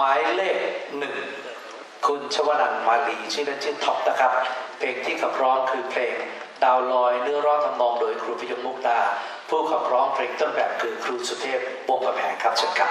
หมายเลขหนึ่งคุณชวนันท์มาลีชื่อเล่นชื่อท็อปนะครับ เพลงที่ขับร้องคือเพลงดาวลอยเนื้อร้องทำนองโดยครูพยมมุกดา ผู้ขับร้องเพลงต้นแบบคือครูสุเทพวงกประแพงครับเชิญครับ